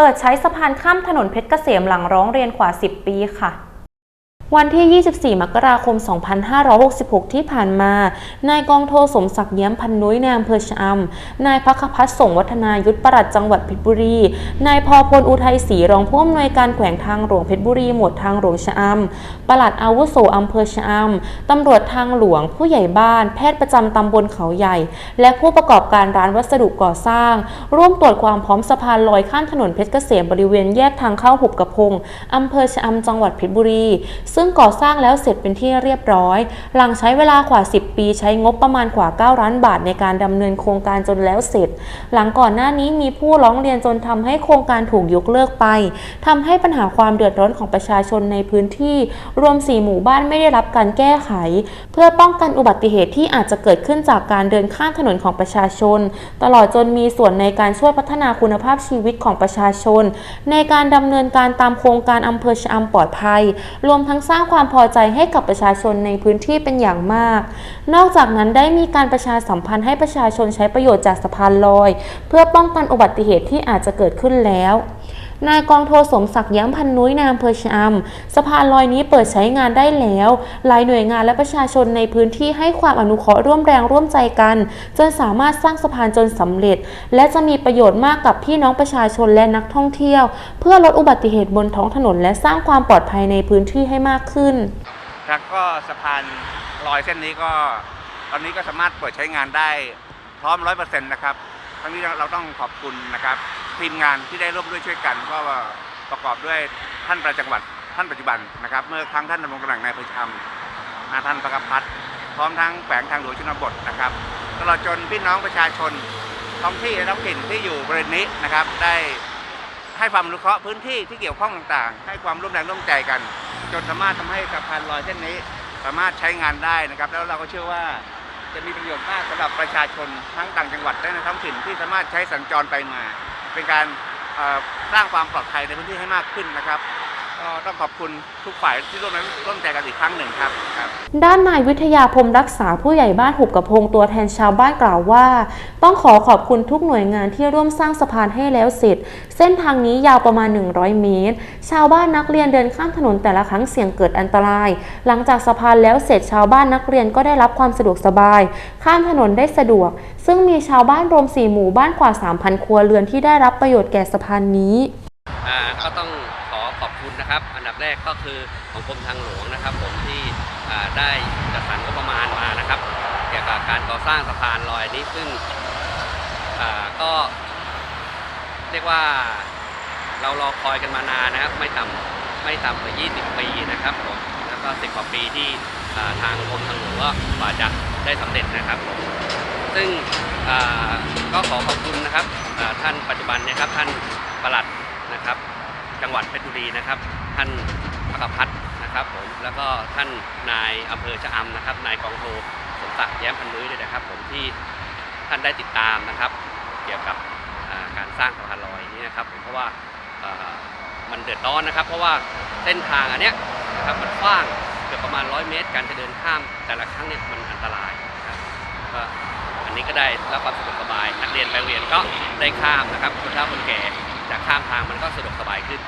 เปิดใช้สะพานข้ามถนนเพชรเกษมหลังร้องเรียนกว่า 10 ปีค่ะ วันที่ 24 มกราคม 2566 ที่ผ่านมา นายกองโทสมศักดิ์เย้มพันนุ้ยในอำเภอชะอำนายพักพัฒน์ส่งวัฒนายุทธประหลัดจังหวัดเพชรบุรี นายพอพลอุทัยศรีรองผู้อำนวยการแขวงทางหลวงเพชรบุรี หมวดทางหลวงชะอำประหลัดอาวุโสอำเภอชะอำตำรวจทางหลวง ผู้ใหญ่บ้าน แพทย์ประจำตำบลเขาใหญ่ และผู้ประกอบการร้านวัสดุก่อสร้าง ร่วมตรวจความพร้อมสะพานลอยข้ามถนนเพชรเกษมบริเวณแยกทางเข้าหุบกระพงอำเภอชะอำจังหวัดเพชรบุรีซึ่งก่อสร้างแล้วเสร็จเป็นที่เรียบร้อย หลังใช้เวลากว่า 10 ปีใช้งบประมาณกว่า 9 ล้านบาทในการดำเนินโครงการจนแล้วเสร็จ หลังก่อนหน้านี้มีผู้ร้องเรียนจนทำให้โครงการถูกยกเลิกไปทำให้ปัญหาความเดือดร้อนของประชาชนในพื้นที่ รวม 4 หมู่บ้านไม่ได้รับการแก้ไข เพื่อป้องกันอุบัติเหตุที่อาจจะเกิดขึ้นจากการเดินข้ามถนนของประชาชน ตลอดจนมีส่วนในการช่วยพัฒนาคุณภาพชีวิตของประชาชน ในการดำเนินการตามโครงการอำเภอชะอำปลอดภัย รวมทั้งสร้างความพอใจให้กับประชาชนในพื้นที่เป็นอย่างมาก นอกจากนั้นได้มีการประชาสัมพันธ์ให้ประชาชนใช้ประโยชน์จากสะพานลอย เพื่อป้องกันอุบัติเหตุที่อาจจะเกิดขึ้นแล้ว นายกองโทสมศักดิ์ย้ำพันนุ้ยนายอำเภอชะอำสะพานลอยนี้เปิดใช้งานได้แล้ว หลายหน่วยงานและประชาชนในพื้นที่ให้ความอนุเคราะห์ร่วมแรงร่วมใจกัน จนสามารถสร้างสะพานจนสำเร็จ และจะมีประโยชน์มากกับพี่น้องประชาชนและนักท่องเที่ยว เพื่อลดอุบัติเหตุบนท้องถนน และสร้างความปลอดภัยในพื้นที่ให้มากขึ้นครับก็สะพานลอยเส้นนี้ก็ ตอนนี้ก็สามารถเปิดใช้งานได้พร้อมร้อยเปอร์เซ็นต์นะครับทั้งนี้เราต้องขอบคุณนะครับ ทีมงานที่ได้ร่วมด้วยช่วยกันก็ประกอบด้วยท่านประจังหวัดท่านปัจจุบันนะครับ เมื่อครั้งท่านดำรงตำแหน่งนายอำเภอชะอำนาท่านประกพัฒน์พร้อมทั้งแขวงทางหลวงชนบทนะครับตลอดจนพี่น้องประชาชนท้องที่และท้องถิ่นที่อยู่บริเวณนี้นะครับ ได้ให้ความอนุเคราะห์พื้นที่ที่เกี่ยวข้องต่างๆ ให้ความร่วมแรงร่วมใจกัน จนสามารถทำให้สะพานลอยเส้นนี้ สามารถใช้งานได้นะครับ แล้วเราก็เชื่อว่าจะมีประโยชน์มากสำหรับประชาชนทั้งต่างจังหวัดและในท้องถิ่นที่สามารถใช้สัญจรไปมา เป็นการสร้างความปลอดภัยในพื้นที่ให้มากขึ้นนะครับ ก็ต้องขอบคุณทุกฝ่ายที่ร่วมแรงร่วมใจกันอีกครั้งหนึ่งครับครับด้านนายวิทยาพรหมรักษาผู้ใหญ่บ้านหุบกระพงตัวแทนชาวบ้านกล่าวว่า ต้องขอขอบคุณทุกหน่วยงานที่ร่วมสร้างสะพานให้แล้วเสร็จ เส้นทางนี้ยาวประมาณ 100 เมตร ชาวบ้านนักเรียนเดินข้ามถนนแต่ละครั้งเสี่ยงเกิดอันตราย หลังจากสะพานแล้วเสร็จชาวบ้านนักเรียนก็ได้รับความสะดวกสบาย ข้ามถนนได้สะดวก ซึ่งมีชาวบ้านรวม 4 หมู่บ้านกว่า 3,000 ครัวเรือนที่ได้รับประโยชน์แก่สะพานนี้อ่าก็ต้องขอขอบ คุณนะครับ อันดับแรกก็คือของกรมทางหลวงนะครับ ผมที่ได้จัดสรรงบประมาณมานะครับ เกี่ยวกับการก่อสร้างสะพานลอยนี้ซึ่งก็เรียกว่าเรารอคอยกันมานานนะครับ ไม่ต่ำไม่ต่ำกว่า 20 ปีนะครับผมแล้วก็10กว่าปีที่ทางกรมทางหลวงก็กว่าจะได้สำเร็จนะครับผมซึ่งก็ขอขอบคุณนะครับท่านปัจจุบันนะครับท่านปลัดนะครับ จังหวัดเพชรบุรีนะครับ ท่านพักพัฒน์นะครับผมแล้วก็ท่านนายอำเภอชะอำนะครับ นายกองโทสมศักดิ์แย้มพันนุ้ยด้วยนะครับ ผมที่ท่านได้ติดตามนะครับ เกี่ยวกับการสร้างสะพานลอยนี้นะครับผมเพราะว่ามันเดือดร้อนนะครับ เพราะว่าเส้นทางอันเนี้ยนะครับมันกว้างเกือบประมาณ 100 เมตร การจะเดินข้ามแต่ละครั้งเนี่ยมันอันตรายนะครับก็อันนี้ก็ได้รับความสะดวกสบายนักเรียนไปเรียนก็ได้ข้ามนะครับคนเฒ่าคนแก่ ข้ามทางมันก็สะดวกสบายขึ้น